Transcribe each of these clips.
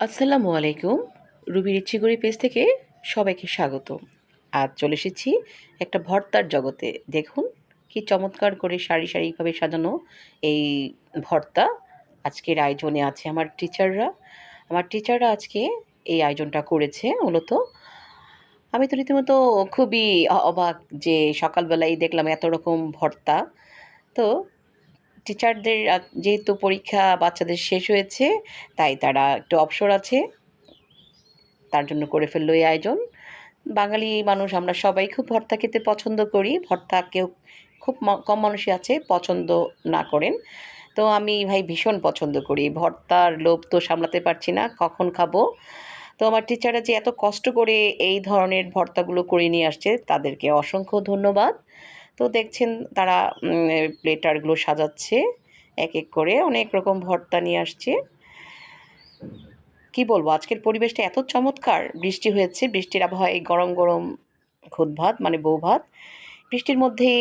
আসসালামু আলাইকুম। রুবির ইচ্ছিগুড়ি পেজ থেকে সবাইকে স্বাগত। আজ চলে এসেছি একটা ভর্তার জগতে। দেখুন, কি চমৎকার করে সারি সারিভাবে সাজানো এই ভর্তা। আজকের আয়োজনে আছে আমার টিচাররা। আমার টিচাররা আজকে এই আয়োজনটা করেছে মূলত। আমি তো রীতিমতো খুবই অবাক যে সকালবেলায় দেখলাম এত রকম ভর্তা। তো টিচারদের যেহেতু পরীক্ষা বাচ্চাদের শেষ হয়েছে, তাই তারা একটু অবসর আছে। তার জন্য করে ফেলল এই আয়োজন। বাঙালি মানুষ, আমরা সবাই খুব ভর্তা খেতে পছন্দ করি। ভর্তা কেউ খুব কম মানুষই আছে, পছন্দ না করেন। তো আমি ভাই ভীষণ পছন্দ করি। ভর্তার লোভ তো সামলাতে পারছি না, কখন খাব? তো আমার টিচাররা যে এত কষ্ট করে এই ধরনের ভর্তাগুলো করে নিয়ে আসছে, তাদেরকে অসংখ্য ধন্যবাদ। তো দেখছেন তারা প্লেটারগুলো সাজাচ্ছে এক এক করে, অনেক রকম ভর্তা নিয়ে আসছে। কি বলব, আজকের পরিবেশটা এত চমৎকার। বৃষ্টি হয়েছে, বৃষ্টির আবহাওয়ায় গরম গরম খুদ ভাত মানে বউ ভাত। বৃষ্টির মধ্যেই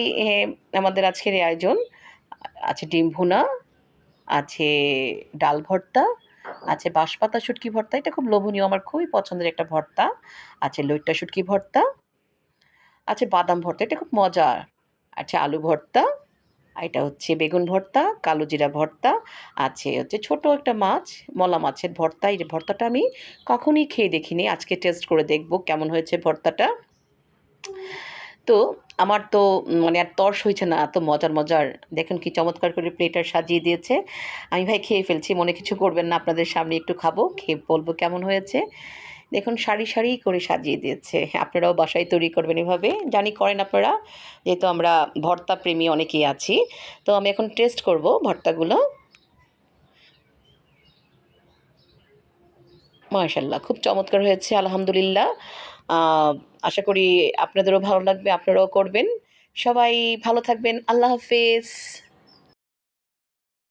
আমাদের আজকের এই আয়োজন, আছে ডিম ভুনা, আছে ডাল ভর্তা, আছে বাঁশপাতা শুটকি ভর্তা, এটা খুব লোভনীয়, আমার খুবই পছন্দের একটা ভর্তা, আছে লইট্টা শুটকি ভর্তা, আছে বাদাম ভর্তা, এটা খুব মজা আছে আলু ভর্তা, এটা হচ্ছে বেগুন ভর্তা, কালো জিরা ভর্তা, আছে হচ্ছে ছোট একটা মাছ, মলা মাছের ভর্তা, এই ভর্তাটা আমি কখনই খেয়ে দেখিনি। আজকে টেস্ট করে দেখব কেমন হয়েছে ভর্তাটা। তো আমার তো মানে আর তর্স হয়েছে না, এত মজার মজার। দেখুন কি চমৎকার করে প্লেটার সাজিয়ে দিয়েছে। আমি ভাই খেয়ে ফেলছি, মনে কিছু করবেন না, আপনাদের সামনে একটু খাব, খেয়ে বলব কেমন হয়েছে। দেখুন সারি সারি করে সাজিয়ে দিয়েছে। আপনারাও বাসায় তৈরি করবেন এভাবে। জানি করেন আপনারা, যেহেতু আমরা ভর্তা প্রেমী অনেকেই আছি। তো আমি এখন টেস্ট করব ভর্তাগুলো। মাশাল্লাহ খুব চমৎকার হয়েছে, আলহামদুলিল্লাহ। আশা করি আপনাদেরও ভালো লাগবে, আপনারাও করবেন। সবাই ভালো থাকবেন, আল্লাহ হাফেজ।